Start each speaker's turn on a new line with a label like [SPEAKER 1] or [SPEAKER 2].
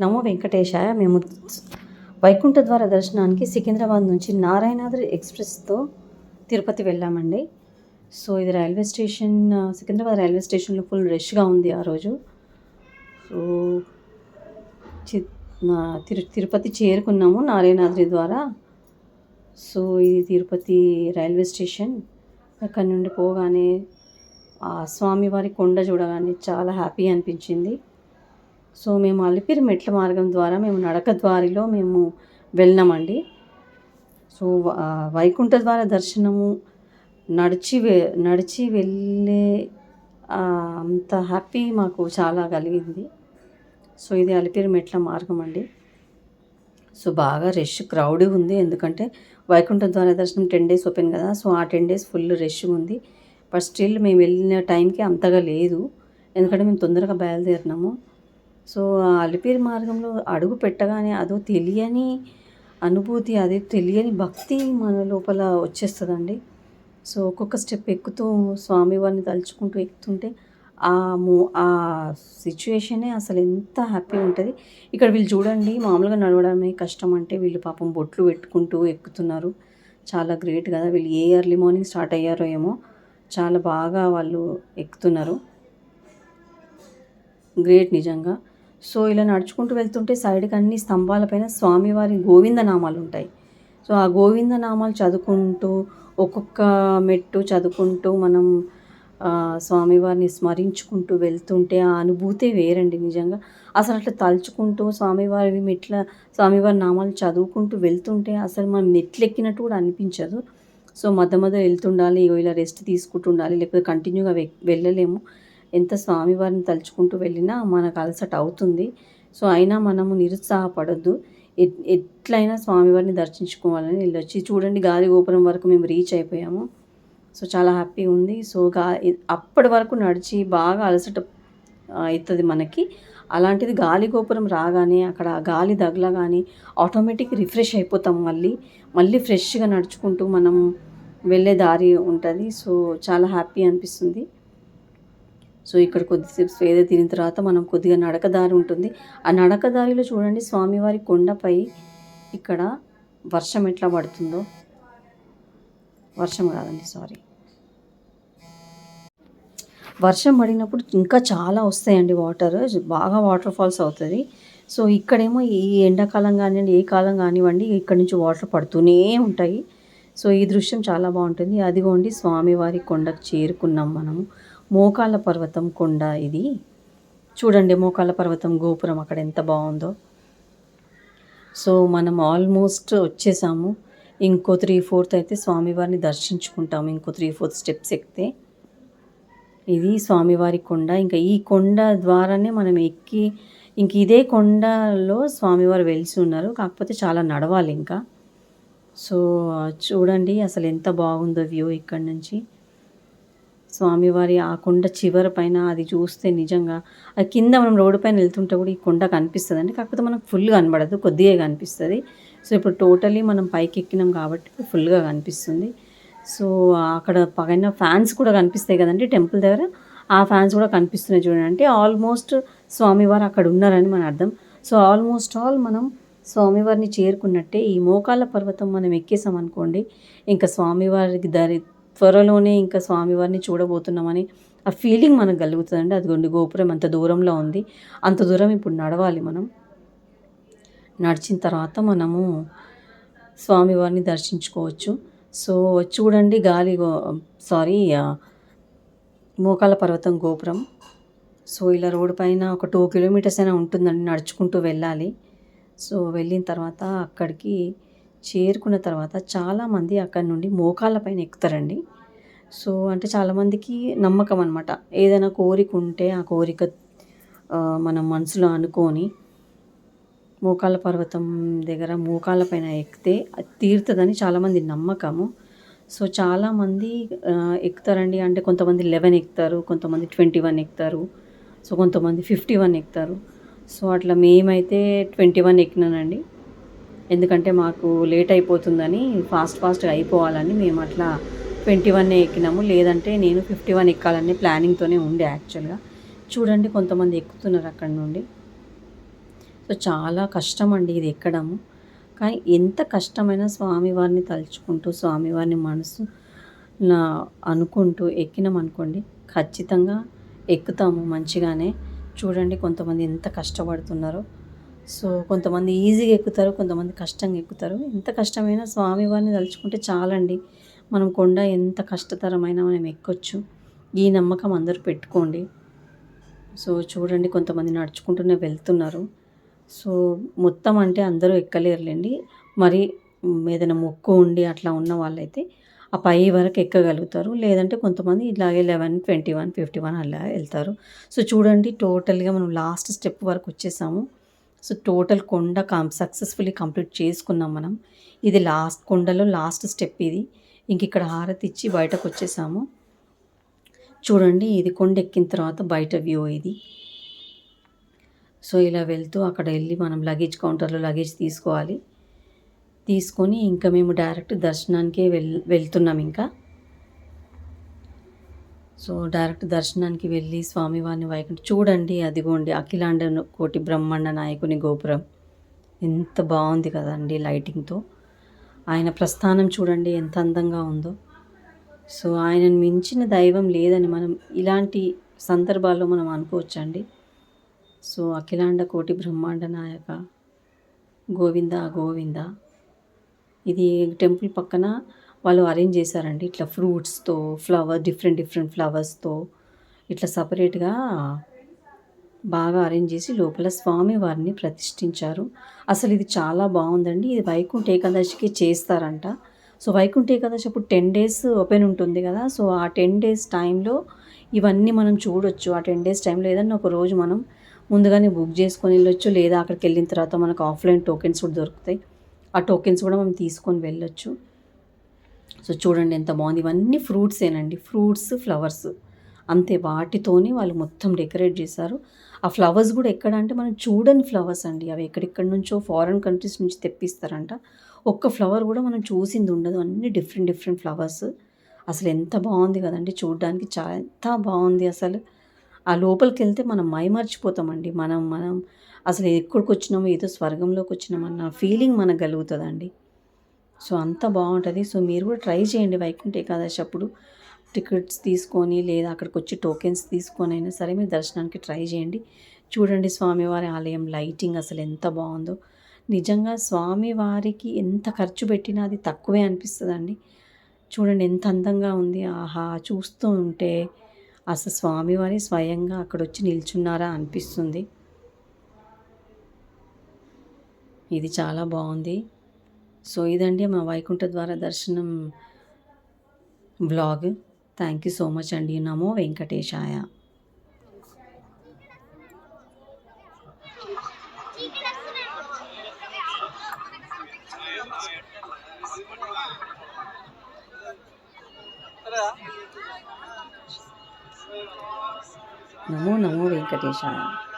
[SPEAKER 1] నమో వెంకటేశాయ. మేము వైకుంఠ ద్వార దర్శనానికి సికింద్రాబాద్ నుంచి నారాయణాద్రి ఎక్స్ప్రెస్తో తిరుపతి వెళ్ళామండి. సో ఇది రైల్వే స్టేషన్ సికింద్రాబాద్ రైల్వే స్టేషన్లో ఫుల్ రష్గా ఉంది ఆ రోజు. సో చి- తిరు తిరుపతి చేరుకున్నాము నారాయణాద్రి ద్వారా. సో ఇది తిరుపతి రైల్వే స్టేషన్. అక్కడ నుండి పోగానే ఆ స్వామివారి కొండ చూడగానే చాలా హ్యాపీ అనిపించింది. సో మేము అలిపిరి మెట్ల మార్గం ద్వారా మేము నడక ద్వారిలో మేము వెళ్ళినామండి. సో వైకుంఠ ద్వార దర్శనము నడిచి వె నడిచి వెళ్ళే అంత హ్యాపీ మాకు చాలా కలిగింది. సో ఇది అలిపిరి మెట్ల మార్గం అండి. సో బాగా రష్ క్రౌడ్ ఉంది. ఎందుకంటే వైకుంఠ ద్వార దర్శనం టెన్ డేస్ ఓపెన్ కదా సో ఆ టెన్ డేస్ ఫుల్ రష్ ఉంది. బట్ స్టిల్ మేము వెళ్ళిన టైంకి అంతగా లేదు. ఎందుకంటే మేము తొందరగా బయలుదేరినాము. సో ఆ అలిపిరి మార్గంలో అడుగు పెట్టగానే అదో తెలియని అనుభూతి అదే తెలియని భక్తి మన లోపల వచ్చేస్తుందండి. సో ఒక్కొక్క స్టెప్ ఎక్కుతూ స్వామివారిని తలుచుకుంటూ ఎక్కుతుంటే ఆ మో ఆ సిచ్యుయేషనే అసలు ఎంత హ్యాపీ ఉంటుంది. ఇక్కడ వీళ్ళు చూడండి మామూలుగా నడవడమే కష్టం అంటే వీళ్ళు పాపం బొట్లు పెట్టుకుంటూ ఎక్కుతున్నారు. చాలా గ్రేట్ కదా వీళ్ళు ఏ ఎర్లీ మార్నింగ్ స్టార్ట్ అయ్యారో ఏమో. చాలా బాగా వాళ్ళు ఎక్కుతున్నారు. గ్రేట్ నిజంగా. సో ఇలా నడుచుకుంటూ వెళ్తుంటే సైడ్కి అన్ని స్తంభాలపైన స్వామివారి గోవింద నామాలు ఉంటాయి. సో ఆ గోవింద నామాలు చదువుకుంటూ ఒక్కొక్క మెట్టు చదువుకుంటూ మనం స్వామివారిని స్మరించుకుంటూ వెళ్తుంటే ఆ అనుభూతే వేరండి నిజంగా. అసలు అట్లా తలుచుకుంటూ స్వామివారి మెట్ల స్వామివారి నామాలు చదువుకుంటూ వెళ్తుంటే అసలు మనం మెట్లు ఎక్కినట్టు కూడా అనిపించదు. సో మధ్య మధ్య వెళ్తుండాలి ఇగో ఇలా రెస్ట్ తీసుకుంటూ ఉండాలి లేకపోతే కంటిన్యూగా వె వెళ్ళలేము. ఎంత స్వామివారిని తలుచుకుంటూ వెళ్ళినా మనకు అలసట అవుతుంది. సో అయినా మనము నిరుత్సాహపడొద్దు. ఎట్ ఎట్లయినా స్వామివారిని దర్శించుకోవాలని వెళ్ళొచ్చి. చూడండి గాలి గోపురం వరకు మేము రీచ్ అయిపోయాము. సో చాలా హ్యాపీ ఉంది. సో గా అప్పటి వరకు నడిచి బాగా అలసట అవుతుంది మనకి. అలాంటిది గాలి గోపురం రాగానే అక్కడ గాలి తగలగానే ఆటోమేటిక్ రిఫ్రెష్ అయిపోతాం మళ్ళీ. మళ్ళీ ఫ్రెష్గా నడుచుకుంటూ మనం వెళ్ళే దారి ఉంటుంది. సో చాలా హ్యాపీ అనిపిస్తుంది. సో ఇక్కడ కొద్దిసేపు స్వేద తిరిగిన తర్వాత మనం కొద్దిగా నడకదారి ఉంటుంది. ఆ నడక దారిలో చూడండి స్వామివారి కొండపై ఇక్కడ వర్షం ఎట్లా పడుతుందో. వర్షం కాదండి సారీ. వర్షం పడినప్పుడు ఇంకా చాలా వస్తాయండి వాటర్. బాగా వాటర్ ఫాల్స్ అవుతుంది. సో ఇక్కడేమో ఈ ఎండాకాలం కానివ్వండి ఏ కాలం కానివ్వండి ఇక్కడ నుంచి వాటర్ పడుతూనే ఉంటాయి. సో ఈ దృశ్యం చాలా బాగుంటుంది. అదిగోండి స్వామివారి కొండకు చేరుకున్నాం మనము. మోకాళ్ళ పర్వతం కొండ ఇది. చూడండి మోకాళ్ళ పర్వతం గోపురం అక్కడ ఎంత బాగుందో. సో మనం ఆల్మోస్ట్ వచ్చేసాము. ఇంకో త్రీ ఫోర్త్ అయితే స్వామివారిని దర్శించుకుంటాము. ఇంకో త్రీ ఫోర్త్ స్టెప్స్ ఎక్కితే. ఇది స్వామివారి కొండ. ఇంకా ఈ కొండ ద్వారానే మనం ఎక్కి ఇంక ఇదే కొండలో స్వామివారు వెలిసి ఉన్నారు. కాకపోతే చాలా నడవాలి ఇంకా. సో చూడండి అసలు ఎంత బాగుందో వ్యూ ఇక్కడ నుంచి. స్వామివారి ఆ కొండ చివరి పైన అది చూస్తే నిజంగా అది కింద మనం రోడ్డు పైన వెళ్తుంటే కూడా ఈ కొండ కనిపిస్తుంది అండి కాకపోతే మనకు ఫుల్గా కనబడదు కొద్దిగా కనిపిస్తుంది. సో ఇప్పుడు టోటలీ మనం పైకి ఎక్కినాం కాబట్టి ఫుల్గా కనిపిస్తుంది. సో అక్కడ పైన ఫ్యాన్స్ కూడా కనిపిస్తాయి కదండి టెంపుల్ దగ్గర. ఆ ఫ్యాన్స్ కూడా కనిపిస్తున్నాయి చూడండి. అంటే ఆల్మోస్ట్ స్వామివారు అక్కడ ఉన్నారని మన అర్థం. సో ఆల్మోస్ట్ ఆల్ మనం స్వామివారిని చేరుకున్నట్టే ఈ మోకాళ్ళ పర్వతం మనం ఎక్కేసాం అనుకోండి ఇంకా స్వామివారికి దారి త్వరలోనే ఇంకా స్వామివారిని చూడబోతున్నామని ఆ ఫీలింగ్ మనకు కలుగుతుందండి. అదిగోండి గోపురం అంత దూరంలో ఉంది అంత దూరం ఇప్పుడు నడవాలి మనం. నడిచిన తర్వాత మనము స్వామివారిని దర్శించుకోవచ్చు. సో చూడండి గాలి సారీ మోకాల పర్వతం గోపురం. సో ఇలా రోడ్డు పైన ఒక టూ కిలోమీటర్స్ అయినా ఉంటుందండి నడుచుకుంటూ వెళ్ళాలి. సో వెళ్ళిన తర్వాత అక్కడికి చేరుకున్న తర్వాత చాలామంది అక్కడి నుండి మోకాళ్ళ పైన ఎక్కుతారండి. సో అంటే చాలామందికి నమ్మకం అనమాట ఏదైనా కోరిక ఉంటే ఆ కోరిక మనం మనసులో అనుకొని మోకాళ్ళ పర్వతం దగ్గర మోకాళ్ళ పైన ఎక్కితే అది తీరుతుందని చాలామంది నమ్మకము. సో చాలామంది ఎక్కుతారండి. అంటే కొంతమంది లెవెన్ ఎక్కుతారు కొంతమంది ట్వంటీ వన్ ఎక్కుతారు సో కొంతమంది ఫిఫ్టీ వన్ ఎక్కుతారు. సో అట్లా మేమైతే ట్వంటీ వన్ ఎక్కినానండి. ఎందుకంటే మాకు లేట్ అయిపోతుందని ఫాస్ట్ ఫాస్ట్గా అయిపోవాలని మేము అట్లా ట్వంటీ వన్ ఎక్కినాము. లేదంటే నేను ఫిఫ్టీ వన్ ఎక్కాలనే ప్లానింగ్తోనే ఉండే యాక్చువల్గా చూడండి కొంతమంది ఎక్కుతున్నారు అక్కడ నుండి. సో చాలా కష్టం అండి ఇది ఎక్కడము. కానీ ఎంత కష్టమైనా స్వామివారిని తలుచుకుంటూ స్వామివారిని మనసు నా అనుకుంటూ ఎక్కినాం అనుకోండి ఖచ్చితంగా ఎక్కుతాము మంచిగానే. చూడండి కొంతమంది ఎంత కష్టపడుతున్నారో. సో కొంతమంది ఈజీగా ఎక్కుతారు కొంతమంది కష్టంగా ఎక్కుతారు. ఎంత కష్టమైనా స్వామివారిని తలుచుకుంటే చాలండి. మనం కొండ ఎంత కష్టతరమైన మనం ఎక్కొచ్చు. ఈ నమ్మకం అందరూ పెట్టుకోండి. సో చూడండి కొంతమంది నడుచుకుంటూనే వెళ్తున్నారు. సో మొత్తం అంటే అందరూ ఎక్కలేరులేండి. మరి ఏదైనా మొక్కు ఉండి అట్లా ఉన్న వాళ్ళైతే ఆ పై వరకు ఎక్కగలుగుతారు. లేదంటే కొంతమంది ఇలాగే eleven twenty one fifty one అలా వెళ్తారు. సో చూడండి టోటల్గా మనం లాస్ట్ స్టెప్ వరకు వచ్చేసాము. సో టోటల్ కొండ కం సక్సెస్ఫుల్లీ కంప్లీట్ చేసుకున్నాం మనం. ఇది లాస్ట్ కొండలో లాస్ట్ స్టెప్ ఇది. ఇంక ఇక్కడ హారతి ఇచ్చి బయటకు వచ్చేసాము. చూడండి ఇది కొండ ఎక్కిన తర్వాత బయట వ్యూ ఇది. సో ఇలా వెళ్తూ అక్కడ వెళ్ళి మనం లగేజ్ కౌంటర్లో లగేజ్ తీసుకోవాలి. తీసుకొని ఇంకా మేము డైరెక్ట్ దర్శనానికే వెళ్ వెళ్తున్నాం ఇంకా. సో డైరెక్ట్ దర్శనానికి వెళ్ళి స్వామివారిని వైకుంఠ చూడండి అదిగోండి అఖిలాండ కోటి బ్రహ్మాండ నాయకుని గోపురం. ఎంత బాగుంది కదండి లైటింగ్తో. ఆయన ప్రస్థానం చూడండి ఎంత అందంగా ఉందో. సో ఆయనను మించిన దైవం లేదని మనం ఇలాంటి సందర్భాల్లో మనం అనుకోవచ్చండి. సో అఖిలాండ కోటి బ్రహ్మాండ నాయక గోవింద గోవింద. ఇది టెంపుల్ పక్కన వాళ్ళు అరేంజ్ చేశారండి. ఇట్లా ఫ్రూట్స్తో ఫ్లవర్ డిఫరెంట్ డిఫరెంట్ ఫ్లవర్స్తో ఇట్లా సపరేట్గా బాగా అరేంజ్ చేసి లోపల స్వామి వారిని ప్రతిష్ఠించారు. అసలు ఇది చాలా బాగుందండి. ఇది వైకుంఠ ఏకాదశికి చేస్తారంట. సో వైకుంఠ ఏకాదశి అప్పుడు టెన్ డేస్ ఓపెన్ ఉంటుంది కదా. సో ఆ టెన్ డేస్ టైంలో ఇవన్నీ మనం చూడొచ్చు. ఆ టెన్ డేస్ టైంలో ఏదన్నా ఒక రోజు మనం ముందుగానే బుక్ చేసుకొని వెళ్ళొచ్చు. లేదా అక్కడికి వెళ్ళిన తర్వాత మనకు ఆఫ్లైన్ టోకెన్స్ కూడా దొరుకుతాయి. ఆ టోకెన్స్ కూడా మనం తీసుకొని వెళ్ళొచ్చు. సో చూడండి ఎంత బాగుంది. ఇవన్నీ ఫ్రూట్సేనండి ఫ్రూట్స్ ఫ్లవర్స్ అంతే వాటితోనే వాళ్ళు మొత్తం డెకరేట్ చేశారు. ఆ ఫ్లవర్స్ కూడా ఎక్కడ అంటే మనం చూడని ఫ్లవర్స్ అండి. అవి ఎక్కడెక్కడి నుంచో ఫారెన్ కంట్రీస్ నుంచి తెప్పిస్తారంట. ఒక్క ఫ్లవర్ కూడా మనం చూసింది ఉండదు. అన్ని డిఫరెంట్ డిఫరెంట్ ఫ్లవర్స్. అసలు ఎంత బాగుంది కదండి. చూడడానికి చాలా ఎంత బాగుంది అసలు. ఆ లోపలికి వెళ్తే మనం మైమర్చిపోతామండి. మనం మనం అసలు ఎక్కడికి వచ్చినామో ఏదో స్వర్గంలోకి వచ్చినామన్న ఫీలింగ్ మనకు కలుగుతుందండి. సో అంత బాగుంటుంది. సో మీరు కూడా ట్రై చేయండి వైకుంఠ ఏకాదశి అప్పుడు. టికెట్స్ తీసుకొని లేదా అక్కడికి వచ్చి టోకెన్స్ తీసుకొని అయినా సరే మీరు దర్శనానికి ట్రై చేయండి. చూడండి స్వామివారి ఆలయం లైటింగ్ అసలు ఎంత బాగుందో. నిజంగా స్వామివారికి ఎంత ఖర్చు పెట్టినా అది తక్కువే అనిపిస్తుందండి. చూడండి ఎంత అందంగా ఉంది. ఆహా చూస్తూ ఉంటే అసలు స్వామివారి స్వయంగా అక్కడ వచ్చి నిల్చున్నారా అనిపిస్తుంది. ఇది చాలా బాగుంది. సో ఇదండి మా వైకుంఠ ద్వార దర్శనం blog thank you so much అండి. నమో వెంకటేశాయ. నమో నమో వెంకటేశాయ.